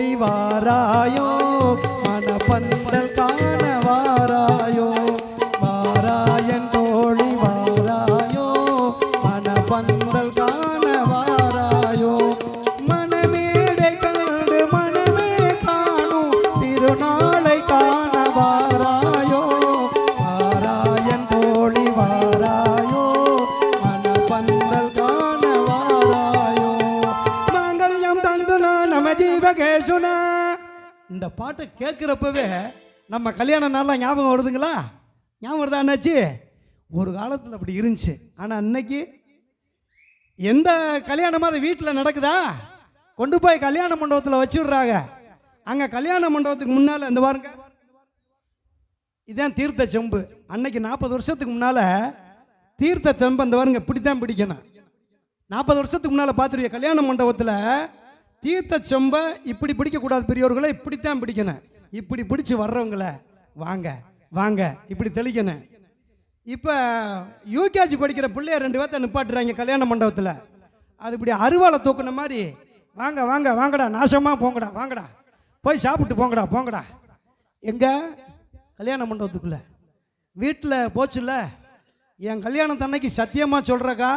ഒളിവാറായോ பாட்டை கேட்குறப்பவே நம்ம கல்யாண நாள்லாம் ஞாபகம் வருதுங்களா? ஞாபகம் வருதா என்னாச்சு ஒரு காலத்தில் அப்படி இருந்துச்சு. ஆனால் அன்னைக்கு எந்த கல்யாணமாக அது வீட்டில் நடக்குதா? கொண்டு போய் கல்யாண மண்டபத்தில் வச்சுடுறாங்க. அங்கே கல்யாண மண்டபத்துக்கு முன்னால் இந்த பாருங்க. இதான் தீர்த்த செம்பு. அன்னைக்கு நாற்பது வருஷத்துக்கு முன்னால் தீர்த்த செம்பு அந்த பாருங்க இப்படித்தான் பிடிக்கணும். நாற்பது வருஷத்துக்கு முன்னால் பார்த்துருவீங்க கல்யாண மண்டபத்தில் தீர்த்த சொம்பை இப்படி பிடிக்கக்கூடாது பெரியவர்களை இப்படித்தான் பிடிக்கணும். இப்படி பிடிச்சி வர்றவங்கள வாங்க வாங்க இப்படி தெளிக்கணும். இப்போ யூகேஜி படிக்கிற பிள்ளைய ரெண்டு பேர்த்த நிப்பாட்டுறாங்க கல்யாண மண்டபத்தில். அது இப்படி அருவாளை தூக்குன மாதிரி வாங்க வாங்க வாங்கடா நாசமாக போங்கடா வாங்கடா. போய் சாப்பிட்டு போங்கடா போங்கடா. எங்கே? கல்யாண மண்டபத்துக்குள்ள. வீட்டில் போச்சுல்ல? என் கல்யாணத்தன்னைக்கு சத்தியமாக சொல்கிறக்கா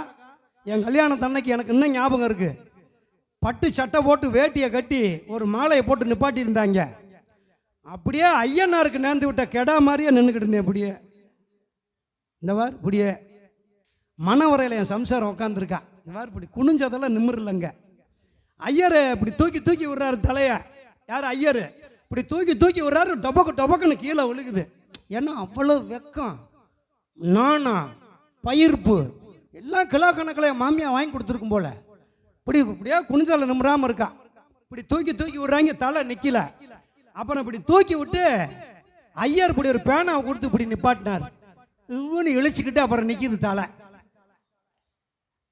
என் கல்யாணத்தன்னைக்கு எனக்கு இன்னும் ஞாபகம் இருக்குது பட்டு சட்டை போட்டு வேட்டியை கட்டி ஒரு மாலையை போட்டு நிப்பாட்டி இருந்தாங்க அப்படியே ஐயனாருக்கு நேர்ந்து விட்ட கெடா மாதிரியே நின்றுக்கிட்டு இருந்தேன் இப்படியே. இந்த வார் இப்படியே. மனவரையில் என் சம்சாரம் உட்காந்துருக்கா இந்த வார் இப்படி குனிஞ்சதெல்லாம் நிமிரலங்க ஐயர் இப்படி தூக்கி தூக்கி விடுறாரு தலையை. யார் ஐயர்? இப்படி தூக்கி தூக்கி விடுறாரு டொபக்கு டொபக்குன்னு கீழே விழுகுது. ஏன்னா அவ்வளோ வெக்கம்? நானா பயிர்ப்பு? எல்லாம் கிலோ கணக்கில் என் மாமியா வாங்கி கொடுத்துருக்கும் போல. இப்படி இப்படியா குனிஞ்சால நிமிராம இருக்கான் இப்படி தூக்கி தூக்கி விடுறாங்க தலை நிக்கல. அப்புறம் இப்படி தூக்கி விட்டு ஐயர் இப்படி ஒரு பேனாவை கொடுத்து இப்படி நிப்பாட்டினார். இவனு இழிச்சுக்கிட்டு அப்புறம் நிற்கிது தலை.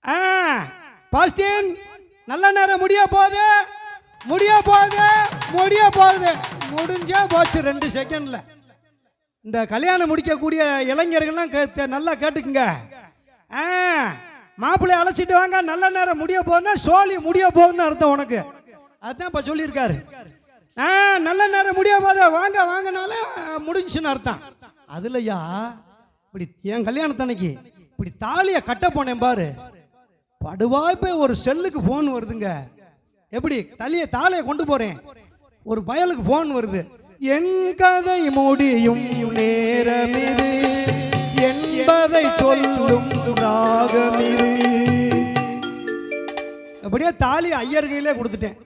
ஆ பாஸ்டின் நல்ல நேரம் முடிய போகுது. முடிய போகுது முடிய போகுது. முடிஞ்சே போச்சு ரெண்டு செகண்ட்ல இந்த கல்யாணம் முடிக்கக்கூடிய இளைஞர்கள்லாம் கே- நல்லா கேட்டுக்குங்க. ஆ மாப்பிள்ளை அழைச்சிட்டு வாங்க நல்ல நேரம் முடிய போகுதுன்னா சோழி முடிய போகுதுன்னு அர்த்தம் உனக்கு. அதுதான் இப்போ சொல்லியிருக்காரு. ஆ நல்ல நேரம் முடிய போகுது வாங்க வாங்கினாலே முடிஞ்சுன்னு அர்த்தம். அதுலயா? இப்படி என் கல்யாணத்தன்னைக்கு இப்படி தாலியை கட்ட போனேன் பாரு. படுவாய் போய் ஒரு செல்லுக்கு ஃபோன் வருதுங்க. எப்படி? தலையை தாலையை கொண்டு போறேன். ஒரு பயலுக்கு ஃபோன் வருது. என் கதை முடியும் நேரம் இது. என்பதை சொல்லும் ராகமிது அப்படியே தாலி ஐயர் கையிலே கொடுத்துட்டேன்.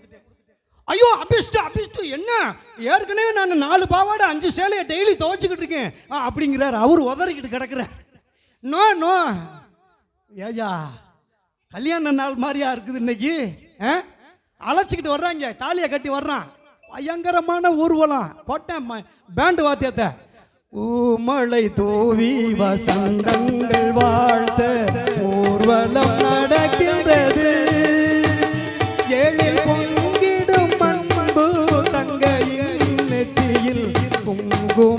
ஐயோ அபிஷ்டு அபிஷ்டு என்ன? ஏற்கனவே நான் நாலு பாவாடை அஞ்சு சேலையை டெய்லி துவைச்சிக்கிட்டு இருக்கேன். ஆ, அப்படிங்கிறார். அவர் உதறிக்கிட்டு கிடக்கிறார். No no. ஏயா கல்யாண நாள் மாதிரியா இருக்குது இன்னைக்கு? ஆ? அழைச்சிக்கிட்டு வர்றாங்க. தாலியை கட்டி வர்றான். பயங்கரமான ஊர்வலம். போட்டேன் பேண்டு வாத்தியத்தை. ஊமழை தோவி வசந்தங்கள் வாழ்த்த ஊர்வலம் நடக்கின்றது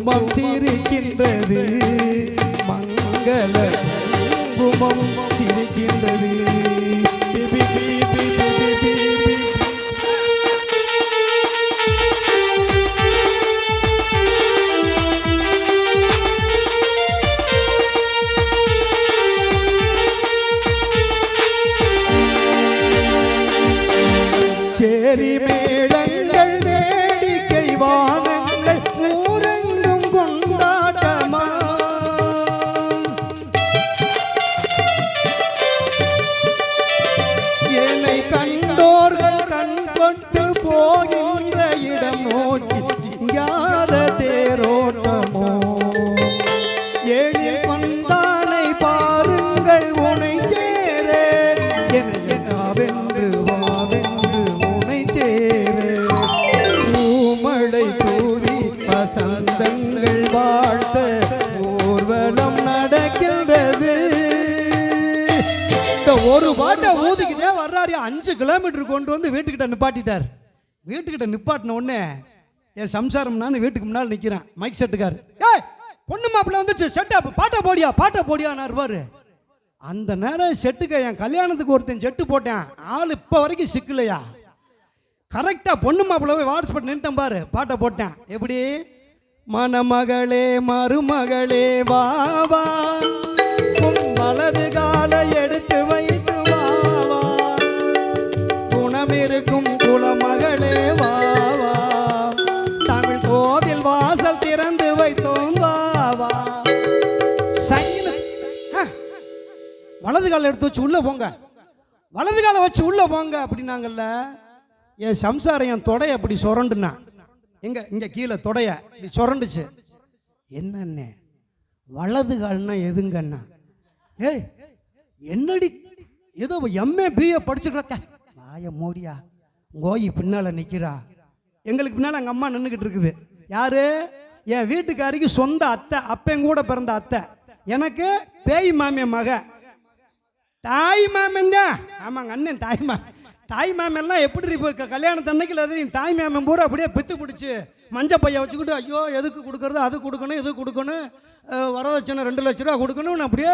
বংশীর ஒரு பாட்டை ஊதிக்கிட்டே வர்றாரு. அஞ்சு கிலோமீட்டர் கொண்டு வந்து வீட்டுக்கிட்ட நிப்பாட்டிட்டார். வீட்டுக்கிட்ட நிப்பாட்டின உடனே என் சம்சாரம் நான் வீட்டுக்கு முன்னால் நிற்கிறேன் மைக் செட்டுக்கார் ஏய் பொண்ணு மாப்பிள்ள வந்துச்சு. செட்டா பாட்டை போடியா? பாட்டை போடியா? நான் அந்த நேரம் செட்டுக்க என் கல்யாணத்துக்கு ஒருத்தன் செட்டு போட்டேன். ஆள் இப்போ வரைக்கும் சிக்கலையா? கரெக்டாக பொண்ணு மாப்பிள்ள போய் வாட்ஸ்அப் நிறுத்தம் பாரு. பாட்டை போட்டேன். எப்படி? மணமகளே மருமகளே வா வா. வலதுகா வலது காலை எடுத்து வச்சு உள்ள போங்க. வலது காலை வச்சு உள்ள போங்க அப்படின்னாங்கல்ல என் சம்சாரம் என் தொடைய அப்படி சுரண்டுனா. எங்க இங்க கீழே தொடைய இப்படி சுரண்டுச்சு. என்னண்ணே? வலது கால்னா எதுங்கண்ணா? ஏய் என்னடி? ஏதோ எம்ஏ பிஏ படிச்சுக்கிறக்க வாய மோடியா. கோயி பின்னால நிக்கிறா. எங்களுக்கு பின்னால் எங்க அம்மா நின்றுக்கிட்டு இருக்குது. யாரு? என் வீட்டுக்காரிக்கு சொந்த அத்தை அப்பன் கூட பிறந்த அத்தை. எனக்கு பேய் மாமிய மக. தாய் மாமங்க ஆமாங்க அண்ணன் தாய் மாமன் தாய் மாமன்லாம் எப்படி இப்போ கல்யாணத்தன்னைக்கு கல்யாணத்து அது தாய் மாமன் பூரா அப்படியே பித்து பிடிச்சி மஞ்சள் பையன் வச்சுக்கிட்டு ஐயோ எதுக்கு கொடுக்கறது? அது கொடுக்கணும் இது கொடுக்கணும். வரதட்சணை ரெண்டு லட்ச ரூபா கொடுக்கணும்னு அப்படியே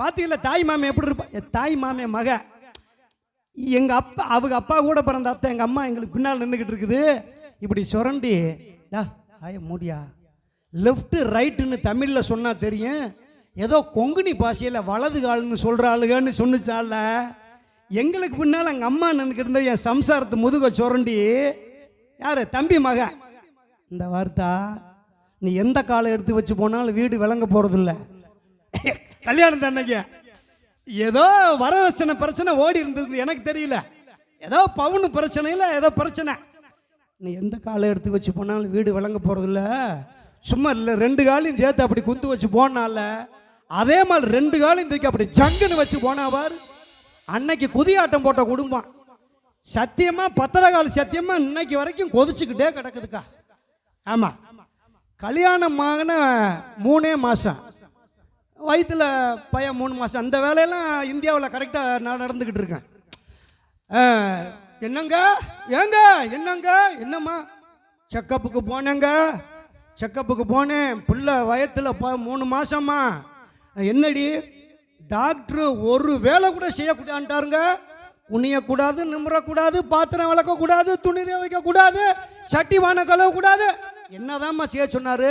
பார்த்தீங்களா தாய் மாமன் எப்படி இருப்பா என் தாய் மாமன் மக எங்கள் அப்பா அவங்க அப்பா கூட பிறந்த அத்தை எங்கள் அம்மா எங்களுக்கு பின்னால் நின்றுக்கிட்டு இருக்குது. இப்படி சுரண்டி டா ஆய மூடியா? லெஃப்ட்டு ரைட்டுன்னு தமிழில் சொன்னால் தெரியும். ஏதோ கொங்குனி பாஷையில் வலது கால்னு சொல்கிறாளுகன்னு சொன்னிச்சால? எங்களுக்கு பின்னால் எங்கள் அம்மா நின்றுக்கிட்டு இருந்த என் சம்சாரத்து முதுக சுரண்டி. யார்? தம்பி மக. இந்த வார்த்தா நீ எந்த காலை எடுத்து வச்சு போனாலும் வீடு விளங்க போகிறதில்ல கல்யாணம் அன்னைக்கு. ஏதோ வரதட்சணை பிரச்சனை ஓடி இருந்தது எனக்கு தெரியல. ஏதோ பவுன் பிரச்சனையில் ஏதோ பிரச்சனை. நீ எந்த காலை எடுத்து வச்சு போனாலும் வீடு விளங்க போகிறதில்ல சும்மா இல்லை ரெண்டு காலையும் சேர்த்து அப்படி குந்து வச்சு போனால அதே மாதிரி ரெண்டு காலையும் தூக்கி அப்படி ஜங்குன்னு வச்சு போனாவார் அன்னைக்கு குதியாட்டம் போட்ட குடும்பம். சத்தியமா பத்திரகால சத்தியமா இன்னைக்கு வரைக்கும் கொதிச்சுக்கிட்டே கிடக்குதுக்கா. ஆமா. கல்யாணம் ஆகின மூணே மாசம். வயிற்றுல பையன் மூணு மாதம் அந்த வேலையெல்லாம் இந்தியாவில் கரெக்டாக நான் நடந்துக்கிட்டு இருக்கேன். என்னங்க? ஏங்க? என்னங்க? என்னம்மா? செக்கப்புக்கு போனேங்க. செக்கப்புக்கு போனேன். பிள்ளை வயத்தில் ப மூணு மாசம்மா. என்னடி? டாக்டர் ஒரு வேலை கூட செய்யக்கூடாதுன்ட்டாருங்க. குனியக்கூடாது நிமிரக்கூடாது பாத்திரம் விளக்கக்கூடாது துணி வைக்கக்கூடாது சட்டி வான கழுவக்கூடாது என்னதாம்மா செய்ய சொன்னார்?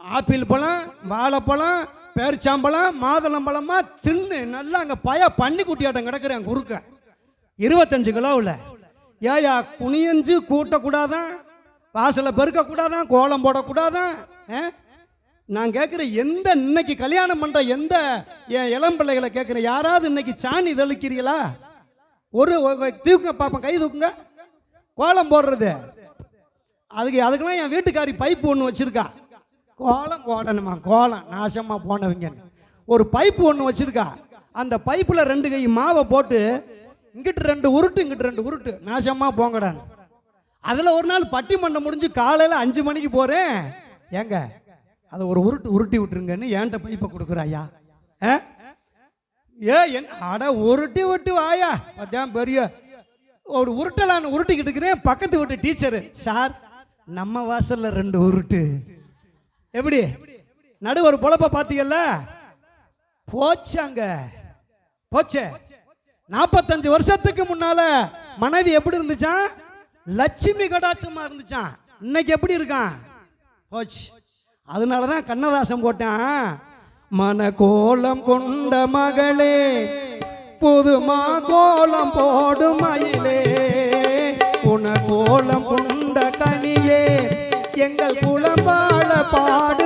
ஆப்பிள் பழம் வாழைப்பழம் பேரிச்சாம்பழம் மாதுளம்பழமா தின்னு நல்லா அங்கே பய பண்ணி குட்டியாட்டம் கிடக்குறேன் குறுக்க. இருபத்தஞ்சு கிலோவில். ஏயா குனியஞ்சு கூட்டக்கூடாதான் வாசலை பெருக்கக்கூடாதான் கோலம் போடக்கூடாதான் நான் கேட்குற எந்த இன்னைக்கு கல்யாணம் பண்ணுற எந்த என் இளம் பிள்ளைகளை கேட்குறேன் யாராவது இன்னைக்கு சாணி தெளிக்கிறீங்களா? ஒரு தூக்க தூக்குங்க பாப்பேன் கை தூக்குங்க. கோலம் போடுறது. அதுக்கு அதுக்கெல்லாம் என் வீட்டுக்காரி பைப்பு ஒன்று வச்சுருக்கா. கோலம் போடணுமா? கோலம். நாசமாக போனவங்க ஒரு பைப்பு ஒன்று வச்சுருக்கா. அந்த பைப்பில் ரெண்டு கை மாவை போட்டு இங்கிட்டு ரெண்டு உருட்டு இங்கிட்டு ரெண்டு உருட்டு. நாசமாக போங்கடான்னு. அதில் ஒரு நாள் பட்டிமன்றம் முடிஞ்சு காலையில் அஞ்சு மணிக்கு போகிறேன் ஏங்க அதை ஒரு உருட்டு உருட்டி விட்டுருங்கன்னு ஏன்ட்ட பைப்பை கொடுக்குற ஐயா ஆ? ஏ என் அட உருட்டி விட்டு வாயா. அதான் பெரிய ஒரு உருட்டலான்னு உருட்டிக்கிட்டு இருக்கிறேன். பக்கத்து வீட்டு டீச்சரு சார் நம்ம வாசலில் ரெண்டு உருட்டு. எப்படி? நடு ஒரு பொழப்ப பார்த்தீங்கல்ல போச்சாங்க போச்சே. நாற்பத்தஞ்சு வருஷத்துக்கு முன்னால மனைவி எப்படி இருந்துச்சான் லட்சுமி கடாட்சமா இருந்துச்சான் இன்னைக்கு எப்படி இருக்கான்? போச்சு. அதனால தான் கண்ணதாசன் போட்டான். மன கோலம் கொண்ட மகளே புதுமா கோலம் போடும் மயிலே. புன கோலம் கொண்ட கனியே எங்கள் குளம் பாட